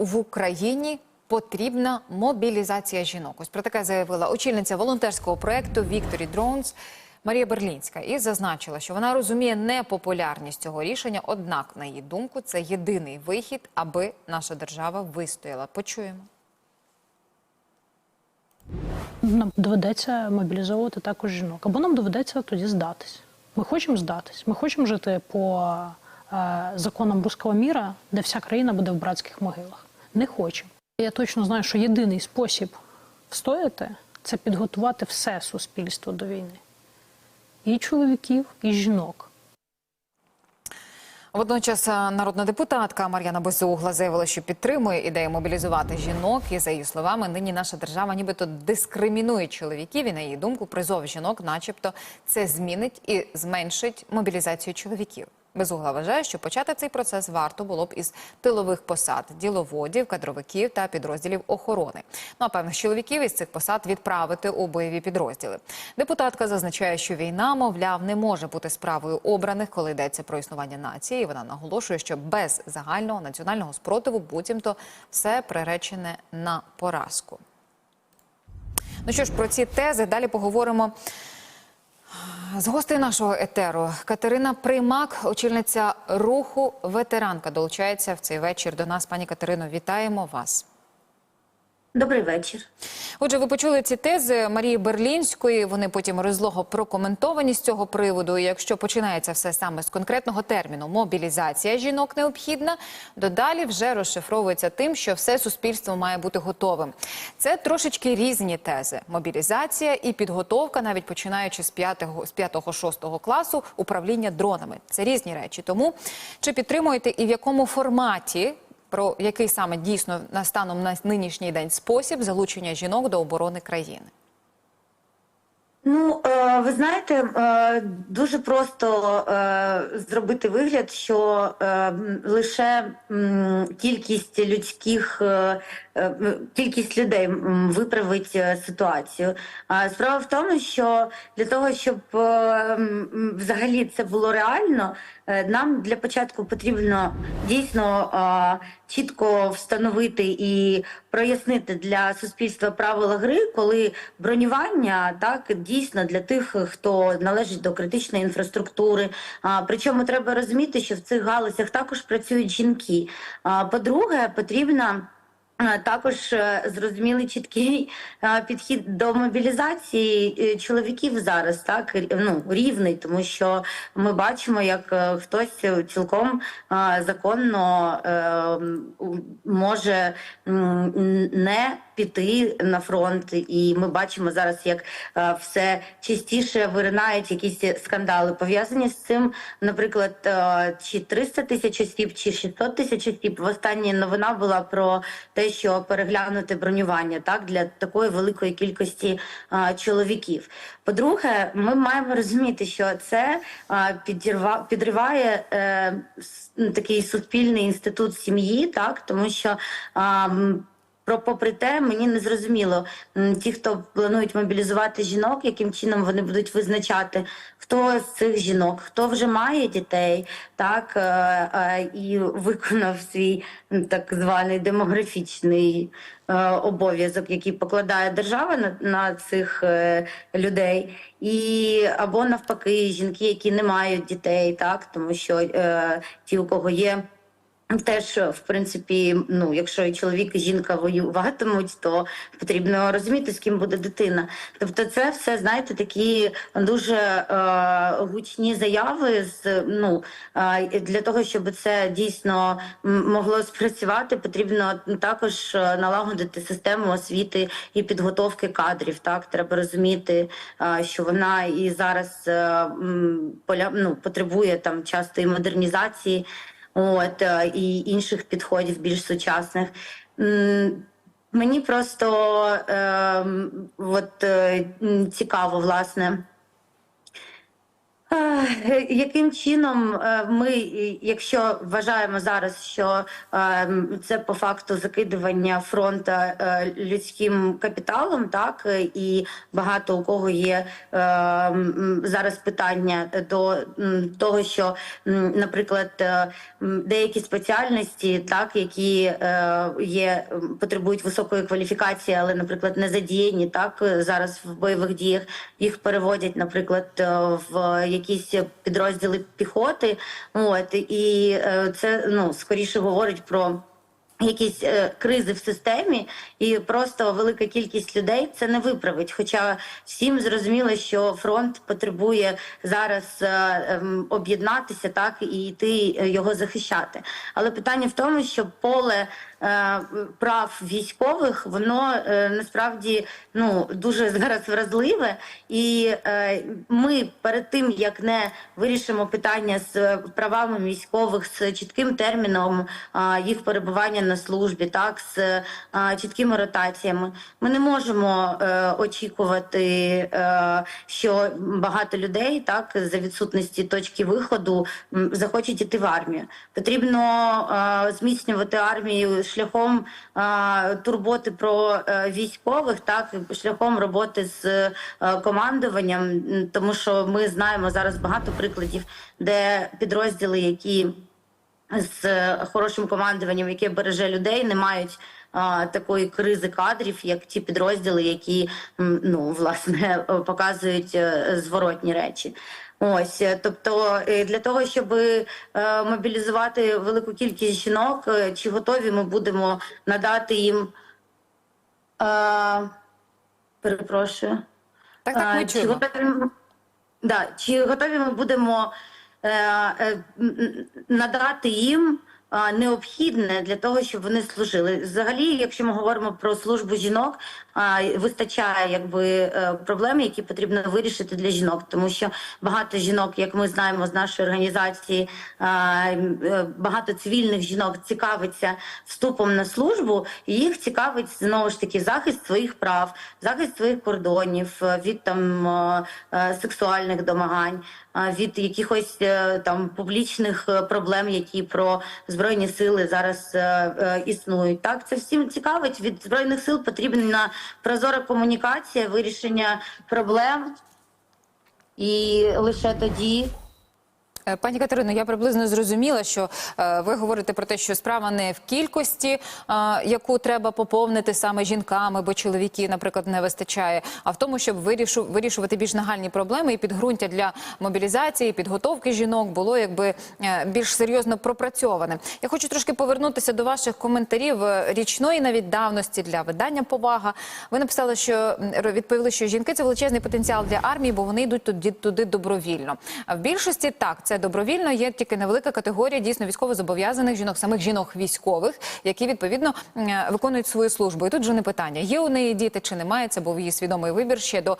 в Україні потрібна мобілізація жінок. Ось про таке заявила очільниця волонтерського проекту Victory Drones Марія Берлінська і зазначила, що вона розуміє непопулярність цього рішення. Однак, на її думку, це єдиний вихід, аби наша держава вистояла. Почуємо. Нам доведеться мобілізовувати також жінок. Або нам доведеться тоді здатись. Ми хочемо здатись. Ми хочемо жити по е, законам руського міра, де вся країна буде в братських могилах. Не хочемо. Я точно знаю, що єдиний спосіб встояти це підготувати все суспільство до війни. І чоловіків, і жінок. Водночас народна депутатка Мар'яна Безугла заявила, що підтримує ідею мобілізувати жінок. І за її словами, нині наша держава нібито дискримінує чоловіків. І на її думку, призов жінок, начебто, це змінить і зменшить мобілізацію чоловіків. Безугла вважає, що почати цей процес варто було б із тилових посад, діловодів, кадровиків та підрозділів охорони. Ну а певних чоловіків із цих посад відправити у бойові підрозділи. Депутатка зазначає, що війна, мовляв, не може бути справою обраних, коли йдеться про існування нації. Вона наголошує, що без загального національного спротиву буцімто все приречене на поразку. Ну що ж, про ці тези далі поговоримо. З гостей нашого етеру Катерина Примак, очільниця руху ветеранка, долучається в цей вечір до нас. Пані Катерино, вітаємо вас. Добрий вечір. Отже, ви почули ці тези Марії Берлінської. Вони потім розлого прокоментовані з цього приводу. І якщо починається все саме з конкретного терміну мобілізація жінок необхідна, додалі вже розшифровується тим, що все суспільство має бути готовим. Це трошечки різні тези: мобілізація і підготовка, навіть починаючи з 5-го, з 5-6 класу, управління дронами. Це різні речі. Тому чи підтримуєте і в якому форматі? Про який саме дійсно на станом на нинішній день спосіб залучення жінок до оборони країни? Ну, е, ви знаєте, е, дуже просто е, зробити вигляд, що лише кількість людських, кількість людей виправить ситуацію. А справа в тому, що для того, щоб взагалі це було реально, нам для початку потрібно дійсно чітко встановити і прояснити для суспільства правила гри, коли бронювання так дійсно для тих, хто належить до критичної інфраструктури. А причому треба розуміти, що в цих галузях також працюють жінки. А по-друге, потрібна. Е, Також е, зрозумілий чіткий е, підхід до мобілізації чоловіків зараз, так ну рівний, тому що ми бачимо, як хтось цілком законно може не піти на фронт, і ми бачимо зараз, як все частіше виринають якісь скандали пов'язані з цим. Наприклад, чи 300 тисяч осіб, чи 600 тисяч осіб. В останній новина була про те, що переглянути бронювання так для такої великої кількості а, чоловіків. По-друге, ми маємо розуміти, що це а, підірва, підриває е, ну, такий суспільний інститут сім'ї, так тому що. м, про попри те, мені не зрозуміло ті, хто планують мобілізувати жінок, яким чином вони будуть визначати, хто з цих жінок, хто вже має дітей, так е, е, і виконав свій так званий демографічний е, обов'язок, який покладає держава на, на цих людей, і або навпаки, жінки, які не мають дітей, так тому що ті, у кого є. Теж, в принципі, ну, якщо і чоловік і жінка воюватимуть, то потрібно розуміти, з ким буде дитина. Тобто, це все, знаєте, такі дуже е, гучні заяви з ну е, для того, щоб це дійсно могло спрацювати, потрібно також е, налагодити систему освіти і підготовки кадрів. Так, треба розуміти, е, що вона і зараз е, поля, ну, потребує там часто і модернізації. От е, і інших підходів більш сучасних. Мені просто е, от, цікаво, власне. Е, Яким чином е, ми, якщо вважаємо зараз, що е, це по факту закидування фронта е, людським капіталом, так і багато у кого є е, зараз питання до того, що, наприклад, деякі спеціальності, так які є потребують високої кваліфікації, але, наприклад, не задіяні так зараз в бойових діях, їх переводять, наприклад, в якісь підрозділи піхоти. От і е, це ну скоріше говорить про. Якісь е, кризи в системі, і просто велика кількість людей це не виправить. Хоча всім зрозуміло, що фронт потребує зараз е, ем, об'єднатися, так і йти його захищати. Але питання в тому, що поле прав військових воно е, насправді ну дуже зараз вразливе, і е, ми перед тим як не вирішимо питання з правами військових з чітким терміном їх перебування на службі, так з чіткими ротаціями, ми не можемо е, очікувати, е, що багато людей так за відсутності точки виходу захочуть іти в армію. Потрібно е, зміцнювати армію шляхом турботи про е, військових, так шляхом роботи з е, командуванням, тому що ми знаємо зараз багато прикладів, де підрозділи, які з е, хорошим командуванням, яке береже людей, не мають. Такої кризи кадрів, як ті підрозділи, які ну власне показують зворотні речі. Ось е, тобто, е, для того, щоб е, мобілізувати велику кількість жінок, чи готові ми будемо надати їм перепрошую. Так, так, ми чи готові, да, чи готові ми будемо надати їм необхідне для того, щоб вони служили? Взагалі, якщо ми говоримо про службу жінок, вистачає якби е, проблем, які потрібно вирішити для жінок, тому що багато жінок, як ми знаємо з нашої організації, е, багато цивільних жінок цікавиться вступом на службу, і їх цікавить знову ж таки захист своїх прав, захист своїх кордонів е, від там сексуальних домагань, від якихось там публічних проблем, які про збройні сили зараз існують. Так це всім цікавить. Від збройних сил потрібна прозора комунікація, вирішення проблем, і лише тоді. Е, Пані Катерино, я приблизно зрозуміла, що е, ви говорите про те, що справа не в кількості, яку треба поповнити саме жінками, бо чоловіків, наприклад, не вистачає, а в тому, щоб вирішу, вирішувати більш нагальні проблеми і підґрунтя для мобілізації, підготовки жінок було якби е, більш серйозно пропрацьоване. Я хочу трошки повернутися до ваших коментарів річної навіть давності для видання повага. Ви написали, що відповіли, що жінки це величезний потенціал для армії, бо вони йдуть туди, туди добровільно. А в більшості так це добровільно. Є тільки невелика категорія дійсно військовозобов'язаних жінок, самих жінок військових, які відповідно виконують свою службу. І тут же не питання: є у неї діти чи немає. Це був її свідомий вибір ще до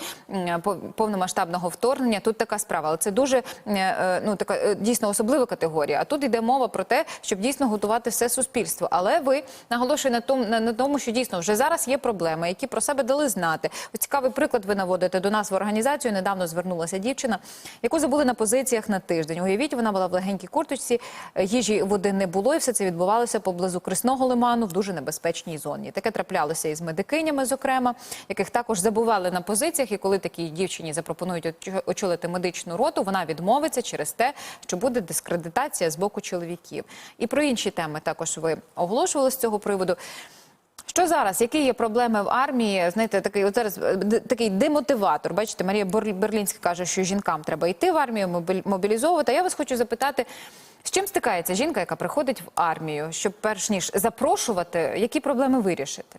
повномасштабного вторгнення. Тут така справа, але це дуже е, е, ну така е, дійсно особлива категорія. А тут йде мова про те, щоб дійсно готувати все суспільство. Але ви наголошуєте на тому, на, на тому, що дійсно вже зараз є проблеми, які про себе дали знати. Ось цікавий приклад ви наводите до нас в організацію. Недавно звернулася дівчина, яку забули на позиціях на тиждень. Уявіть, вона була в легенькій курточці, е, їжі води не було, і все це відбувалося поблизу Крисного лиману в дуже небезпечній зоні. Таке траплялося із медикинями, зокрема, яких також забували на позиціях. І коли такій дівчині запропонують очолити медичну роту, вона відмовиться через те, що буде дискредитація з боку чоловіків. І про інші теми також ви оголошували з цього приводу. Що зараз? Які є проблеми в армії? Знаєте, такий от зараз е, такий демотиватор. Бачите, Марія Берлінська каже, що жінкам треба йти в армію, мобілізовувати. А я вас хочу запитати, з чим стикається жінка, яка приходить в армію, щоб перш ніж запрошувати, які проблеми вирішити?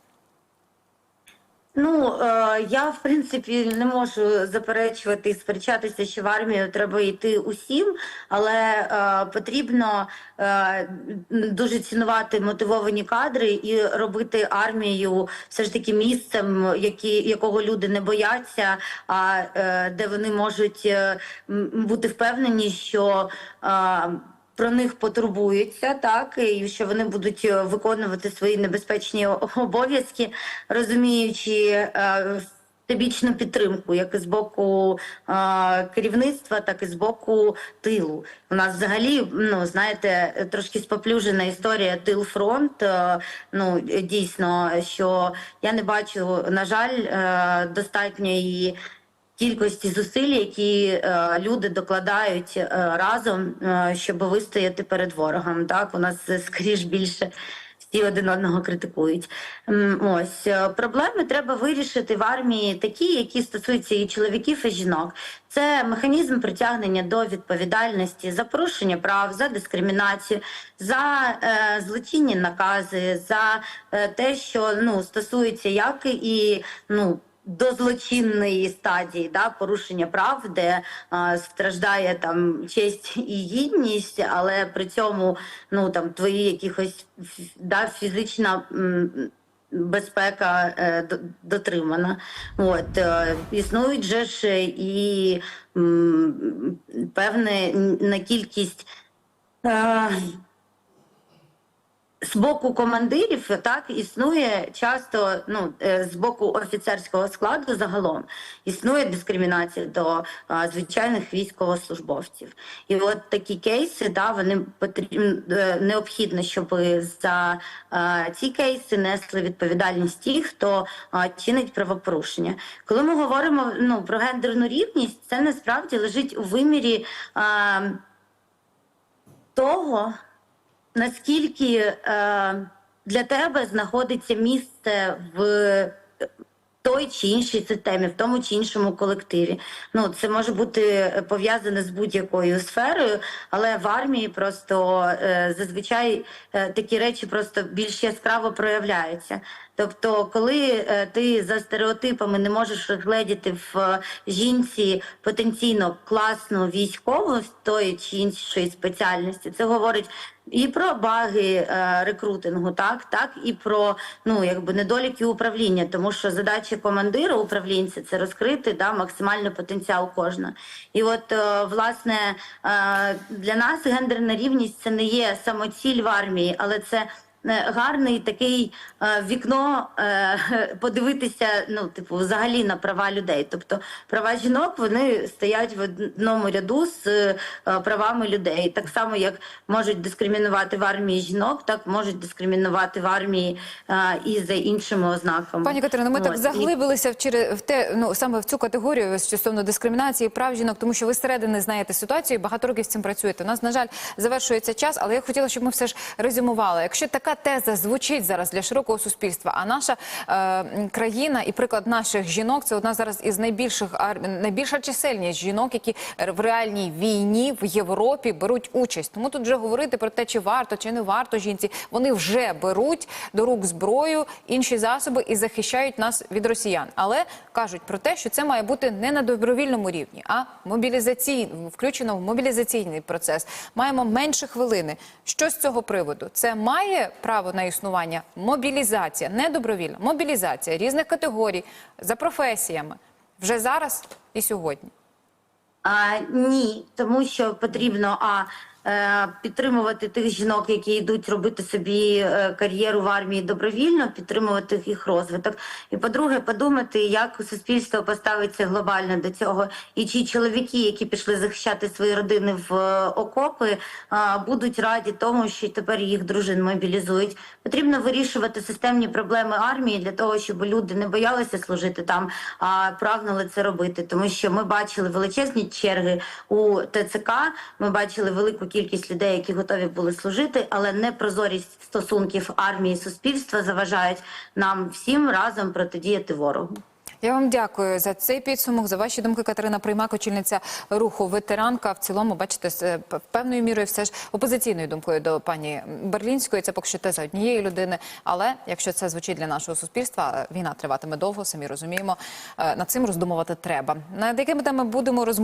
Ну е, я в принципі не можу заперечувати і сперечатися, що в армію треба йти усім, але е, потрібно е, дуже цінувати мотивовані кадри і робити армію все ж таки місцем, які, якого люди не бояться, а де вони можуть бути впевнені, що про них потурбуються, так і що вони будуть е, виконувати свої небезпечні обов'язки, розуміючи е, всебічну підтримку, як і з боку е, керівництва, так і з боку тилу. У нас взагалі, ну знаєте, трошки споплюжена історія тил-фронт. Е, ну дійсно, що я не бачу, на жаль, е, достатньої кількості зусиль, які е, люди докладають е, разом, е, щоб вистояти перед ворогом. Так, у нас скоріш більше. Всі один одного критикують. Ось проблеми треба вирішити в армії такі, які стосуються і чоловіків, і жінок. Це механізм притягнення до відповідальності за порушення прав, за дискримінацію, за е, злочинні накази, за е, те, що ну стосується як і ну до злочинної стадії да, порушення прав, де а, страждає там честь і гідність, але при цьому ну там твої якихось да, фізична. Безпека е, дотримана. От, е, існують же ж і певне на кількість е, з боку командирів так існує часто ну е, з боку офіцерського складу загалом існує дискримінація до а, звичайних військовослужбовців. І от такі кейси, да, вони потрібно необхідно, щоб за а, ці кейси несли відповідальність ті, хто а, чинить правопорушення. Коли ми говоримо ну про гендерну рівність, це насправді лежить у вимірі а, того наскільки е, для тебе знаходиться місце в той чи іншій системі, в тому чи іншому колективі. Ну це може бути пов'язане з будь-якою сферою, але в армії просто е, зазвичай е, такі речі просто більш яскраво проявляються. Тобто, коли е, ти за стереотипами не можеш розгледіти в е, жінці потенційно класну військову з тої чи іншої спеціальності, це говорить і про баги е, рекрутингу, так, так і про ну якби недоліки управління, тому що задача командира управлінця це розкрити да, максимальний потенціал кожного. І от е, власне е, для нас гендерна рівність це не є самоціль в армії, але це гарний такий е, вікно е, подивитися, ну, типу, взагалі на права людей. Тобто права жінок вони стоять в одному ряду з е, правами людей. Так само, як можуть дискримінувати в армії жінок, так можуть дискримінувати в армії е, і за іншими ознаками. Пані Катерино, ми так От, і- заглибилися в через в те, ну саме в цю категорію стосовно дискримінації прав жінок, тому що ви зсередини знаєте ситуацію, і багато років з цим працюєте. У нас на жаль завершується час, але я хотіла, щоб ми все ж резюмували. Якщо така теза звучить зараз для широкого суспільства, а наша е, країна і приклад наших жінок це одна зараз із найбільших найбільша чисельність жінок, які в реальній війні в Європі беруть участь. Тому тут вже говорити про те, чи варто чи не варто жінці. Вони вже беруть до рук зброю, інші засоби і захищають нас від росіян. Але кажуть про те, що це має бути не на добровільному рівні, а мобілізаційно включено в мобілізаційний процес. Маємо менше хвилини. Що з цього приводу? Це має право на існування мобілізація, не добровільна мобілізація різних категорій за професіями вже зараз і сьогодні. А, ні, тому що потрібно а підтримувати тих жінок, які йдуть робити собі е, кар'єру в армії добровільно, підтримувати їх розвиток. І по-друге, подумати, як суспільство поставиться глобально до цього, і чи чоловіки, які пішли захищати свої родини в е, окопи, будуть раді тому, що тепер їх дружин мобілізують. Потрібно вирішувати системні проблеми армії для того, щоб люди не боялися служити там, а прагнули це робити. Тому що ми бачили величезні черги у ТЦК. Ми бачили велику кількість людей, які готові були служити, але непрозорість стосунків армії і суспільства заважають нам всім разом протидіяти ворогу. Я вам дякую за цей підсумок, за ваші думки. Катерина Приймак, очільниця руху ветеранка. В цілому, бачите, з е, певною мірою все ж опозиційною думкою до пані Берлінської. Це поки що теза однієї людини. Але якщо це звучить для нашого суспільства, е, війна триватиме довго, самі розуміємо. Е, Над цим роздумувати треба. Над якими теми будемо роз-